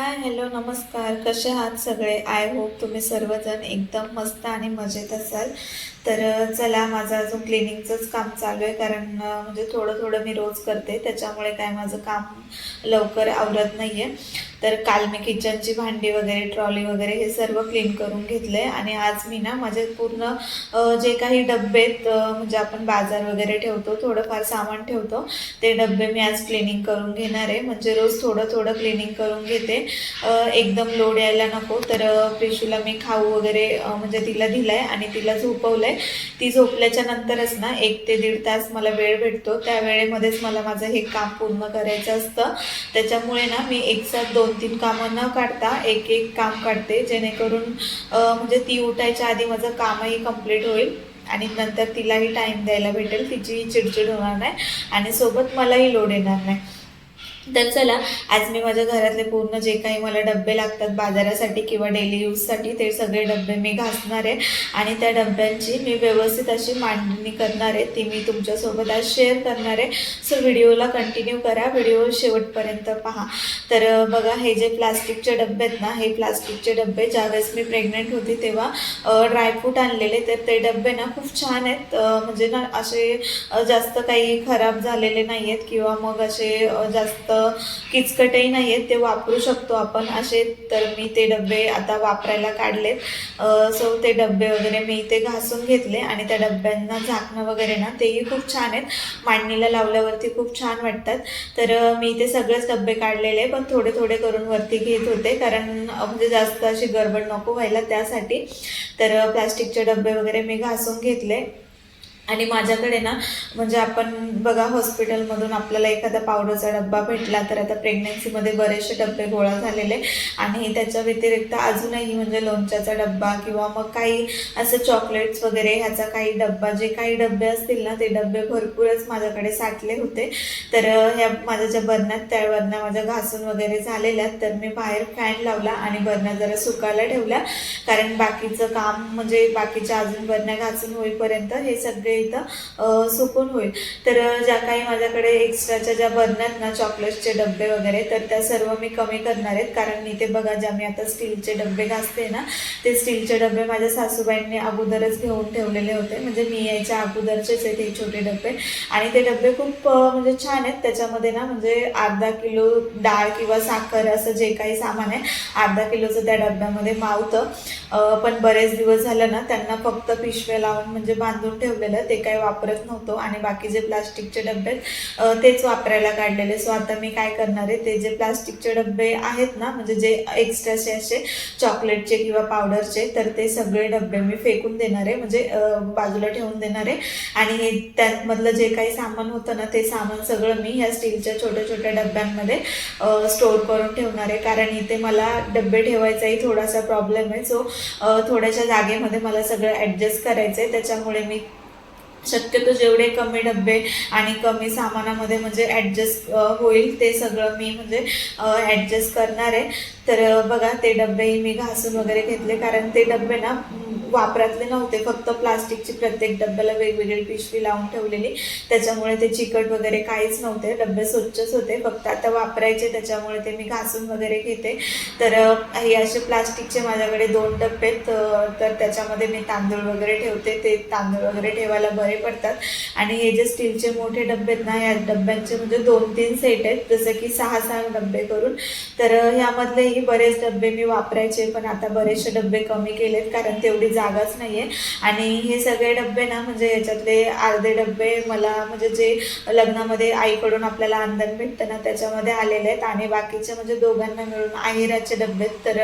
Hi hello नमस्कार. कसे आहात सगळे? आय होप तुम्ही सर्वजण एकदम मस्त आणि मजेत असाल. तर चला माझं अजून क्लिनिंगचंच काम चालू आहे कारण म्हणजे थोडं थोडं मी रोज करते त्याच्यामुळे काय माझं काम लवकर आवरत नाही आहे तर काल मी किचनची भांडी वगैरे ट्रॉली वगैरे हे सर्व क्लीन करून घेतले आणि आज मी ना माझे पूर्ण जे काही डब्बेत म्हणजे आपण बाजार वगैरे ठेवतो थोडंफार सामान ठेवतो ते डब्बे मी आज क्लिनिंग करून घेणार आहे. म्हणजे रोज थोडं थोडं क्लिनिंग करून घेते. एकदम लोड यायला नको. तर अ, प्रिशूला मी खाऊ वगैरे म्हणजे तिला दिलाय आणि तिला झोपवलंय. ती झोपल्याच्या नंतरच ना एक ते दीड तास मला वेळ भेटतो. त्या वेळेमध्येच मला माझं हे काम पूर्ण करायचं असतं. त्याच्यामुळे ना मी एक साथ दोन दोन तीन कामं न काढता एक एक काम काढते. जेणेकरून म्हणजे ती उठायच्या आधी माझं कामही कंप्लीट होईल आणि नंतर तिलाही टाईम द्यायला भेटेल. तिचीही चिडचिड होणार नाही आणि सोबत मलाही लोड येणार नाही. तर चला आज मी माझ्या घरातले पूर्ण जे काही मला डबे लागतात बाजारासाठी किंवा डेली यूजसाठी ते सगळे डबे मी घासणार आहे. आणि त्या डब्यांची मी व्यवस्थित अशी मांडणी करणार आहे. ती मी तुमच्यासोबत आज शेअर करणार आहे. सो व्हिडिओला कंटिन्यू करा. व्हिडिओ शेवटपर्यंत पहा. तर बघा हे जे प्लास्टिकचे डबे आहेत ना हे प्लास्टिकचे डबे ज्यावेळेस मी प्रेग्नेंट होती तेव्हा ड्रायफ्रूट आणलेले तर ते डबे ना खूप छान आहेत. म्हणजे ना असे जास्त काही खराब झालेले नाही आहेत किंवा मग असे जास्त किचकटही नाही आहेत ते वापरू शकतो आपण. असे तर मी ते डबे आता वापरायला काढलेत. सो ते डबे वगैरे मी इथे घासून घेतले आणि त्या डब्यांना झाकणं वगैरे ना तेही खूप छान आहेत. मांडणीला लावल्यावरती खूप छान वाटतात. तर मी ते सगळेच डबे काढलेले पण थोडे थोडे करून वरती घेत होते. कारण म्हणजे जास्त अशी गडबड नको व्हायला त्यासाठी. तर प्लास्टिकचे डबे वगैरे मी घासून घेतले. आणि माझ्याकडे ना म्हणजे आपण बघा हॉस्पिटलमधून आपल्याला एखादा पावडरचा डब्बा भेटला तर आता प्रेग्नन्सीमध्ये बरेचसे डब्बे गोळा झालेले आणि त्याच्या व्यतिरिक्त अजूनही म्हणजे लोणच्याचा डब्बा किंवा मग काही असं चॉकलेट्स वगैरे ह्याचा काही डब्बा जे काही डबे असतील ना ते डबे भरपूरच माझ्याकडे साठले होते. तर ह्या माझ्या ज्या बरण्यात त्या बरण्या माझ्या घासून वगैरे झालेल्या आहेत, तर मी बाहेर फॅन लावला आणि बरण्या जरा सुकायला ठेवल्या. कारण बाकीचं काम म्हणजे बाकीच्या अजून बरण्या घासून होईपर्यंत हे सगळे इथं सुकून होईल. तर ज्या काही माझ्याकडे एक्स्ट्राच्या ज्या बनण्यात ना चॉकलेट्सचे डबे वगैरे तर त्या सर्व मी कमी करणार आहेत. कारण मी ते बघा ज्या मी आता स्टीलचे डबे घासते ना ते स्टीलचे डबे माझ्या सासूबाईंनी अगोदरच घेऊन ठेवलेले होते. म्हणजे मी यायच्या अगोदरचेच आहेत हे छोटे डबे. आणि ते डबे खूप म्हणजे छान आहेत. त्याच्यामध्ये ना म्हणजे अर्धा किलो डाळ किंवा साखर असं जे काही सामान आहे अर्धा किलोचं त्या डब्यामध्ये मावतं. पण बरेच दिवस झालं ना त्यांना फक्त पिशव्या लावून म्हणजे बांधून ठेवलेलं ते काही वापरत नव्हतो आणि बाकी जे प्लास्टिकचे डबे आहेत, तेच वापरायला काढलेले. सो आता मी काय करणार आहे ते जे प्लास्टिकचे डबे आहेत ना म्हणजे जे एक्स्ट्राचे असे चॉकलेटचे किंवा पावडरचे तर ते सगळे डबे मी फेकून देणार आहे म्हणजे बाजूला ठेवून देणार आहे. आणि हे त्यामधलं जे काही सामान होतं ना ते सामान सगळं मी ह्या स्टीलच्या छोट्या छोट्या डब्यांमध्ये स्टोअर करून ठेवणार आहे. कारण इथे मला डबे ठेवायचाही थोडासा प्रॉब्लेम आहे. सो थोड्याशा जागेमध्ये मला सगळं ॲडजस्ट करायचं आहे त्याच्यामुळे मी शक्यतो जेवढे कमी डबे आणि कमी सामानामध्ये म्हणजे ॲडजस्ट होईल ते सगळं मी म्हणजे ॲडजस्ट करणार आहे. तर बघा ते डबेही मी घासून वगैरे घेतले. कारण ते डबे ना वापरातले नव्हते. फक्त प्लास्टिकची प्रत्येक डब्याला वेगवेगळी पिशवी लावून ठेवलेली. त्याच्यामुळे ते चिकट वगैरे काहीच नव्हते. डबे स्वच्छच होते. फक्त आता वापरायचे त्याच्यामुळे ते मी घासून वगैरे घेते. तर हे असे प्लास्टिकचे माझ्याकडे दोन डबे आहेत. तर त्याच्यामध्ये मी तांदूळ वगैरे ठेवते. ते तांदूळ वगैरे ठेवायला बरे पडतात. आणि हे जे स्टीलचे मोठे डबे आहेत ना या डब्यांचे म्हणजे दोन तीन सेट आहेत. जसं की सहा सहा डबे करून. तर अ, आधीही बरेच डबे मी वापरायचे पण आता बरेचसे डबे कमी केलेत कारण तेवढी जागाच नाहीये. आणि हे सगळे डबे ना म्हणजे याच्यातले अर्धे डबे मला म्हणजे जे लग्नामध्ये आईकडून आपल्याला अंधन भेटतं ना त्याच्यामध्ये आलेले आहेत. आणि बाकीचे म्हणजे दोघांना मिळून आहिराचे डबे तर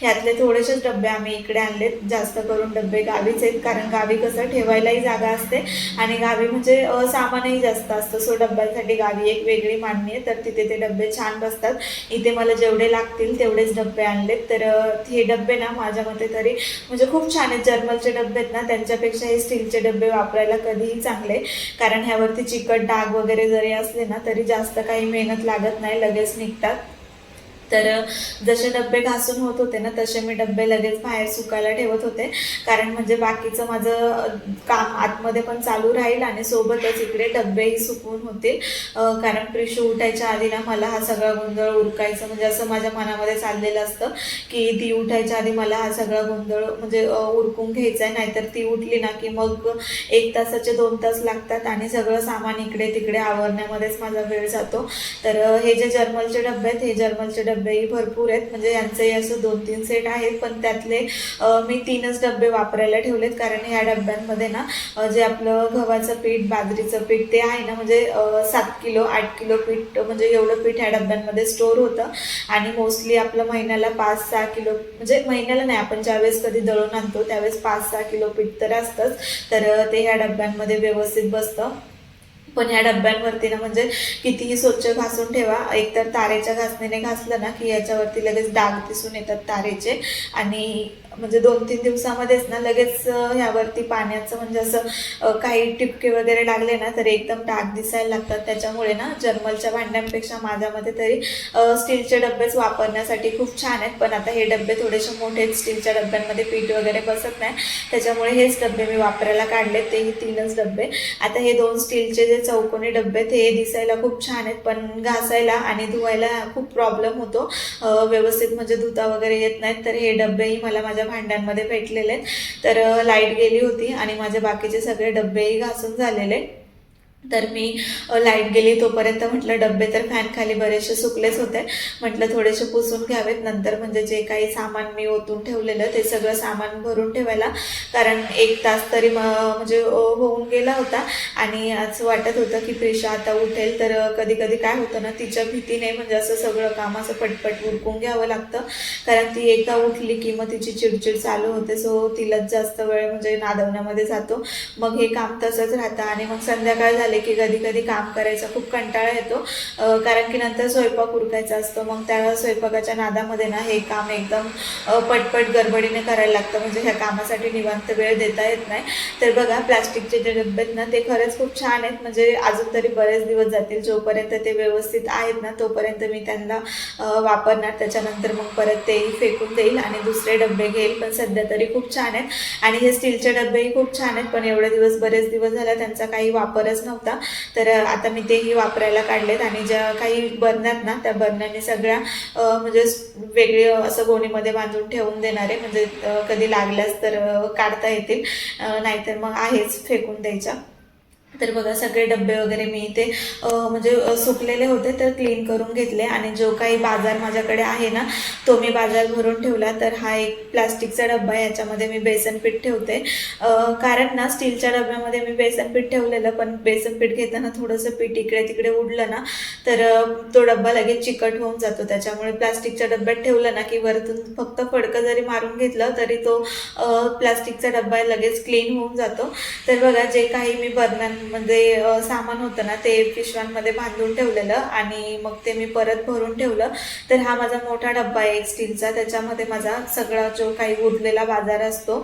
ह्यातले थोडेसेच डबे आम्ही इकडे आणलेत. जास्त करून डबे गावीच आहेत कारण गावी कसं ठेवायलाही जागा असते. आणि गावी म्हणजे सामानही जास्त असतं. सो डब्यांसाठी गावी एक वेगळी मांडणी आहे. तर तिथे ते डबे छान बसतात. इथे मला जेवढे लागतील तेवढे तेवढेच डबे आणलेत. तर हे डबे ना माझ्या मते तरी म्हणजे खूप छान आहेत. जर्मलचे डबे आहेत ना त्यांच्यापेक्षा हे स्टीलचे डबे वापरायला कधीही चांगले. कारण ह्यावरती चिकट डाग वगैरे जरी असले ना तरी जास्त काही मेहनत लागत नाही. लगेच निघतात. तर जसे डबे घासून होत होते ना तसे मी डबे लगेच बाहेर सुकायला ठेवत होते. कारण म्हणजे बाकीचं माझं काम आतमध्ये पण चालू राहील आणि सोबतच इकडे डबेही सुकून होतील. कारण प्रिशू उठायच्या आधी ना मला हा सगळा गोंधळ उरकायचं. म्हणजे असं माझ्या मनामध्ये चाललेलं असतं की ती उठायच्या आधी मला हा सगळा गोंधळ म्हणजे उरकून घ्यायचा आहे नाहीतर ती उठली ना की मग एक तासाचे दोन तास लागतात आणि सगळं सामान इकडे तिकडे आवरण्यामध्येच माझा वेळ जातो. तर हे जे जर्मलचे डबे आहेत हे जर्मलचे डब्बेही भरपूर आहेत. म्हणजे यांचेही असं दोन तीन सेट आहेत पण त्यातले मी तीनच डब्बे वापरायला ठेवलेत. कारण ह्या डब्यांमध्ये ना जे आपलं गव्हाचं पीठ बाजरीचं पीठ ते आहे ना म्हणजे सात किलो आठ किलो पीठ म्हणजे एवढं पीठ ह्या डब्यांमध्ये स्टोअर होतं. आणि मोस्टली आपलं महिन्याला पाच सहा किलो म्हणजे महिन्याला नाही आपण ज्यावेळेस कधी दळून आणतो त्यावेळेस पाच सहा किलो पीठ तर असतंच. तर ते ह्या डब्यांमध्ये व्यवस्थित बसतं. पण ह्या डब्यांवरती ना म्हणजे कितीही स्वच्छ घासून ठेवा. एकतर तारेच्या घासणीने घासलं ना की याच्यावरती लगेच डाग दिसून येतात तारेचे. आणि म्हणजे दोन तीन दिवसामध्येच ना लगेच ह्यावरती पाण्याचं म्हणजे असं काही टिपके वगैरे लागले ना तर एकदम डाग दिसायला लागतात. त्याच्यामुळे ना जर्मलच्या भांड्यांपेक्षा माझ्यामध्ये तरी स्टीलचे डब्बेच वापरण्यासाठी खूप छान आहेत. पण आता हे डब्बे थोडेसे मोठे आहेत. स्टीलच्या डब्यांमध्ये पीठ वगैरे बसत नाही. त्याच्यामुळे हेच डबे मी वापरायला काढले. तेही तीनच डब्बे. आता हे दोन स्टीलचे जे चौकोनी डबे आहेत दिसायला खूप छान आहेत. पण घासायला आणि धुवायला खूप प्रॉब्लेम होतो. व्यवस्थित म्हणजे धुता वगैरे येत नाहीत. तर हे डबेही मला माझ्या भांड्यांमध्ये भेटलेले आहेत. तर लाइट गेली होती आणि माझे बाकीचे सगळे डब्बेही घासून झालेले तर मी लाइट गेली तोपर्यंत म्हटलं डब्बे तर फॅन खाली बरेचसे सुकलेच होते. म्हटलं थोडेसे पुसून घ्यावेत. नंतर म्हणजे जे काही सामान मी ओतून ठेवलेलं ते सगळं सामान भरून ठेवायला. कारण एक तास तरी म- म्हणजे होऊन गेला होता. आणि असं वाटत होतं की प्रिशा आता उठेल. तर कधी कधी काय होतं ना तिच्या भीतीने म्हणजे असं सगळं काम असं पटपट उरकून घ्यावं लागतं. कारण ती एकदा उठली की मग तिची चिडचिड चालू होते. सो तिलाच जास्त वेळ म्हणजे नादवण्यामध्ये जातो. मग हे काम तसंच राहतं. आणि मग संध्याकाळ झाले की कधी कधी काम करायचा खूप कंटाळा येतो. कारण की नंतर स्वयंपाक उरकायचा असतो. मग त्या स्वयंपाकाच्या नादामध्ये ना हे काम एकदम पटपट गडबडीने करायला लागतं. म्हणजे ह्या कामासाठी निवांत वेळ देता येत नाही. तर बघा प्लास्टिकचे जे डबे आहेत ना ते खरंच खूप छान आहेत. म्हणजे अजून तरी बरेच दिवस जातील. जोपर्यंत ते व्यवस्थित आहेत ना तोपर्यंत मी त्यांना वापरणार. त्याच्यानंतर मग परत तेही फेकून देईल आणि दुसरे डबे घेईल. पण सध्या तरी खूप छान आहेत. आणि हे स्टीलचे डबेही खूप छान आहेत. पण एवढे दिवस बरेच दिवस झाला त्यांचा काही वापरच नव्हता. होता तर आता मी तेही वापरायला काढलेत आणि ज्या काही बरण्यात ना त्या बरण्याने सगळ्या म्हणजे वेगळे असं गोणीमध्ये बांधून ठेवून देणारे म्हणजे कधी लागल्यास तर काढता येतील. नाहीतर मग आहेच फेकून द्यायच्या. तर बघा सगळे डबे वगैरे मी इथे म्हणजे सुकलेले होते तर क्लीन करून घेतले. आणि जो काही बाजार माझ्याकडे आहे ना तो मी बाजार भरून ठेवला. तर हा एक प्लास्टिकचा डब्बा आहे याच्यामध्ये मी बेसन पीठ ठेवते. कारण ना स्टीलच्या डब्यामध्ये मी बेसन पीठ ठेवलेलं पण बेसन पीठ घेताना थोडंसं पीठ इकडे तिकडे उडलं ना तर तो डब्बा लगेच चिकट होऊन जातो. त्याच्यामुळे प्लास्टिकच्या डब्यात ठेवलं ना की वरतून फक्त फडकं जरी मारून घेतलं तरी तो प्लास्टिकचा डब्बा लगेच क्लीन होऊन जातो. तर बघा जे काही मी बर्नरमध्ये मध्ये सामान होतं ना ते पिशव्यांमध्ये बांधून ठेवलेलं आणि मग ते मी परत भरून ठेवलं. तर हा माझा मोठा डब्बा आहे एक स्टीलचा. त्याच्यामध्ये माझा सगळा जो काही उरलेला बाजार असतो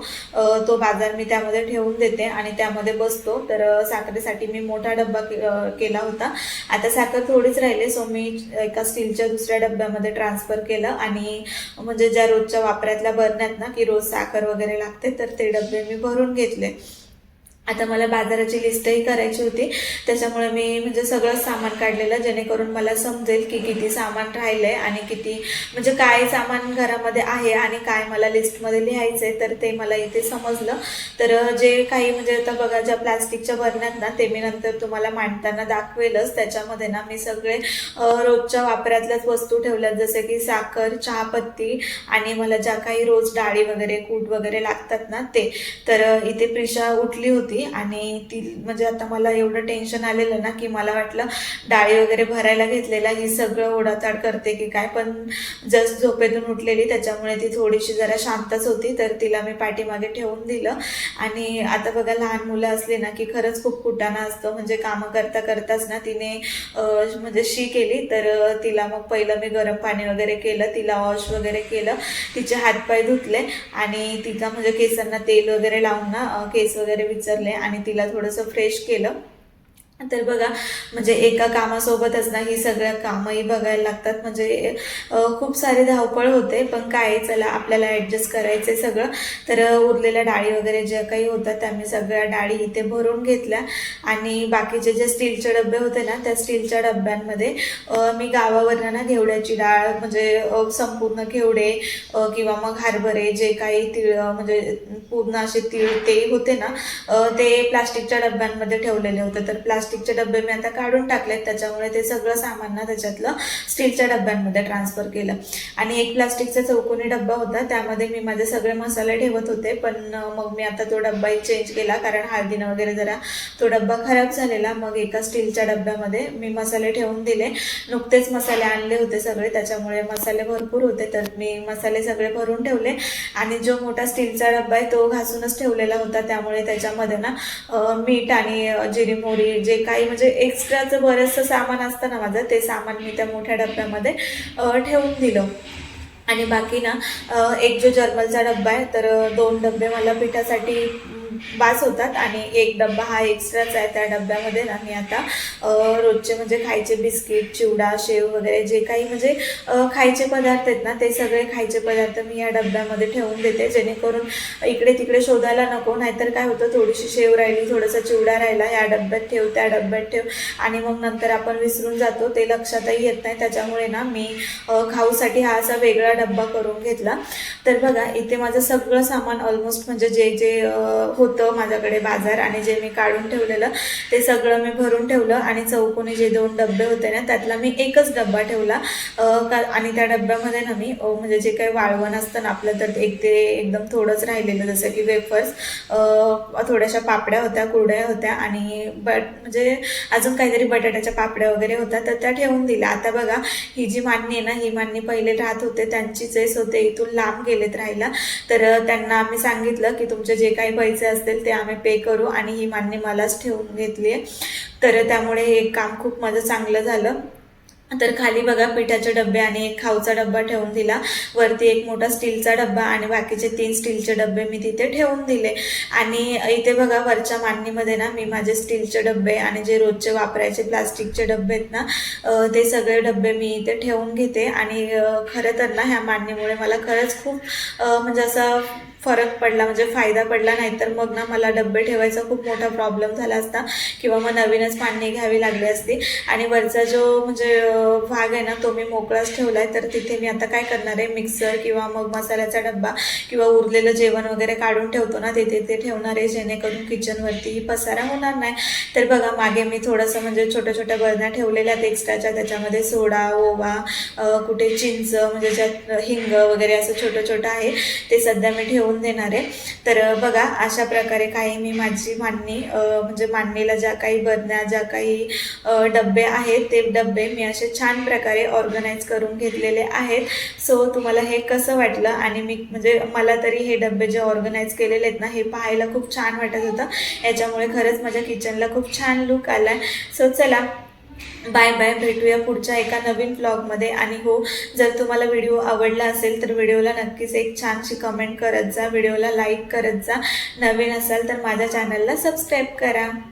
तो बाजार मी त्यामध्ये ठेवून देते आणि त्यामध्ये बसतो. तर साखरेसाठी मी मोठा डब्बा के- केला होता. आता साखर थोडीच राहिली सो मी एका स्टीलच्या दुसऱ्या डब्यामध्ये ट्रान्सफर केलं आणि म्हणजे ज्या रोजच्या वापरातल्या बरण्यात ना की रोज साखर वगैरे लागते तर ते डबे मी भरून घेतले. आता मला बाजाराची लिस्टही करायची होती. त्याच्यामुळे मी म्हणजे सगळं सामान काढलेलं जेणेकरून मला समजेल की किती सामान राहिलं आहे आणि किती म्हणजे काय सामान घरामध्ये आहे आणि काय मला लिस्टमध्ये लिहायचं आहे तर ते मला इथे समजलं. तर जे काही म्हणजे आता बघा ज्या प्लास्टिकच्या बरण्यात ना ते मी नंतर तुम्हाला मांडताना दाखवेलच. त्याच्यामध्ये ना मी सगळे रोजच्या वापरातल्याच वस्तू ठेवल्यात जसे की साखर चहापत्ती आणि मला ज्या काही रोज डाळी वगैरे कूट वगैरे लागतात ना ते. तर इथे प्रिशा उठली होती. आणि ती म्हणजे आता मला एवढं टेन्शन आलेलं ना की मला वाटलं डाळी वगैरे भरायला घेतलेला ही सगळं ओढाताड करते की काय? पण जस्ट झोपेतून उठलेली त्याच्यामुळे ती थोडीशी जरा शांतच होती. तर तिला मी पाठीमागे ठेवून दिलं. आणि आता बघा लहान मुलं असली ना की खरंच खूप कुटाणा असतो. म्हणजे कामं करता करताच ना तिने म्हणजे शी केली. तर तिला मग पहिलं मी गरम पाणी वगैरे केलं तिला वॉश वगैरे केलं. तिचे हातपाय धुतले. आणि तिचा म्हणजे केसांना तेल वगैरे लावून ना केस वगैरे विचारले आणि तिला थोडंसं फ्रेश केलं. तर बघा म्हणजे एका कामासोबतच ना ही सगळ्या कामही बघायला लागतात. म्हणजे खूप सारी धावपळ होते पण काय चला आपल्याला ॲडजस्ट करायचं सगळं. तर उरलेल्या डाळी वगैरे ज्या काही होत्या त्या मी सगळ्या डाळी इथे भरून घेतल्या. आणि बाकीचे जे स्टीलचे डबे होते ना त्या स्टीलच्या डब्यांमध्ये मी गावावरनं ना घेवड्याची डाळ म्हणजे संपूर्ण घेवडे किंवा मग हरभरे जे काही तिळ म्हणजे पूर्ण असे तिळ ते होते ना ते प्लास्टिकच्या डब्यांमध्ये ठेवलेले होते. तर प्लास्टिक प्लास्टिकचे डबे मी आता काढून टाकलेत. त्याच्यामुळे ते सगळं सामान ना त्याच्यातलं स्टीलच्या डब्यांमध्ये ट्रान्सफर केलं. आणि एक प्लास्टिकचा चौकोनी डब्बा होता. त्यामध्ये मी माझे सगळे मसाले ठेवत होते. पण मग मी आता तो डब्बाही चेंज केला. कारण हळदीनं वगैरे जरा तो डब्बा खराब झालेला. मग एका स्टीलच्या डब्यामध्ये मी मसाले ठेवून दिले. नुकतेच मसाले आणले होते सगळे. त्याच्यामुळे मसाले भरपूर होते. तर मी मसाले सगळे भरून ठेवले. आणि जो मोठा स्टीलचा डब्बा आहे तो घासूनच ठेवलेला होता. त्यामुळे त्याच्यामध्ये ना मीठ आणि जिरी मोहरी जे काही म्हणजे एक्स्ट्राचं बरंचसं सामान असतं ना माझं ते सामान मी त्या मोठ्या डब्यामध्ये ठेवून दिलं. आणि बाकी ना एक जो जर्मलचा डब्बा आहे तर दोन डब्बे मला पिठासाठी बास होतात आणि एक डब्बा हा एक्स्ट्राच आहे त्या डब्यामध्ये ना मी आता रोजचे म्हणजे खायचे बिस्किट चिवडा शेव वगैरे जे काही म्हणजे खायचे पदार्थ आहेत ना ते सगळे खायचे पदार्थ मी या डब्यामध्ये ठेवून देते. जेणेकरून इकडे तिकडे शोधायला नको नाहीतर काय होतं थोडीशी शेव राहिली थोडासा चिवडा राहिला या डब्यात ठेव त्या डब्यात ठेव आणि मग नंतर आपण विसरून जातो. ते लक्षातही येत नाही त्याच्यामुळे ना मी खाऊसाठी हा असा वेगळा डब्बा करून घेतला. तर बघा इथे माझं सगळं सामान ऑलमोस्ट म्हणजे जे जे हो होतं माझ्याकडे बाजार आणि जे मी काढून ठेवलेलं ते सगळं मी भरून ठेवलं आणि चौकोनी जे दोन डबे होते ना त्यातला मी एकच डब्बा ठेवला. का आणि त्या डब्यामध्ये ना मी म्हणजे जे काही वाळवण असतं ना आपलं तर एक ते एकदम थोडंच राहिलेलं जसं की वेफर्स थोड्याशा पापड्या होत्या कुरड्या होत्या आणि बट म्हणजे अजून काहीतरी बटाट्याच्या पापड्या वगैरे होत्या तर त्या ठेवून दिल्या. आता बघा ही जी मान्य आहे ना ही मान्य पहिले राहत होते त्यांची चेस होते इथून लांब गेलेत राहिला तर त्यांना आम्ही सांगितलं की तुमचे जे काही पैसे असतील ते आम्ही पे करू आणि ही मान्य मलाच ठेवून घेतली आहे. तर त्यामुळे हे काम खूप माझं चांगलं झालं. तर खाली बघा पिठाचे डबे आणि एक खाऊचा डब्बा ठेवून दिला. वरती एक मोठा स्टीलचा डब्बा आणि बाकीचे तीन स्टीलचे डबे मी तिथे ठेवून दिले. आणि इथे बघा वरच्या मांडणीमध्ये ना मी माझे स्टीलचे डबे आणि जे रोजचे वापरायचे प्लास्टिकचे डबे आहेत ना ते सगळे डबे मी इथे ठेवून घेते. आणि खरं तर ना ह्या मांडणीमुळे मला खरंच खूप म्हणजे असं फरक पडला म्हणजे फायदा पडला नाही तर मग ना मला डब्बे ठेवायचा खूप मोठा प्रॉब्लेम झाला असता किंवा मग नवीनच पाणी घ्यावी लागली असती. आणि वरचा जो म्हणजे भाग आहे ना तो मी मोकळाच ठेवला आहे तर तिथे मी आता काय करणार आहे? मिक्सर किंवा मग मसाल्याचा डब्बा किंवा उरलेलं जेवण वगैरे काढून ठेवतो ना तिथे ते ठेवणार आहे. जेणेकरून किचनवरती पसारा होणार नाही. तर बघा मागे मी थोडंसं म्हणजे छोट्या छोट्या बरण्या ठेवलेल्या आहेत एक्स्ट्राच्या त्याच्यामध्ये सोडा ओवा कुठे चिंच म्हणजे ज्यात हिंग वगैरे असं छोटं छोटं आहे ते सध्या मी ठेवून देणार आहे. तर बघा अशा प्रकारे काही मी माझी मांडणी म्हणजे मांडणीला ज्या काही बरण्या ज्या काही डब्बे डबे आहेत ते डबे मी असे छान प्रकारे ऑर्गनाईज करून घेतलेले आहेत. सो तुम्हाला हे कसं वाटलं? आणि मी म्हणजे मला तरी हे डबे जे ऑर्गनाईज केलेले आहेत ना हे पाहायला खूप छान वाटत होतं. याच्यामुळे खरंच माझ्या किचनला खूप छान लुक आला आहे सो चला बाय बाय भेटूया पुढच्या एका नवीन ब्लॉगमध्ये आणि हो जर तुम्हाला व्हिडिओ आवडला असेल तर व्हिडिओला नक्कीच एक छानशी कमेंट करत जा. व्हिडिओला लाईक करत जा. नवीन असाल तर माझ्या चॅनलला सबस्क्राईब करा.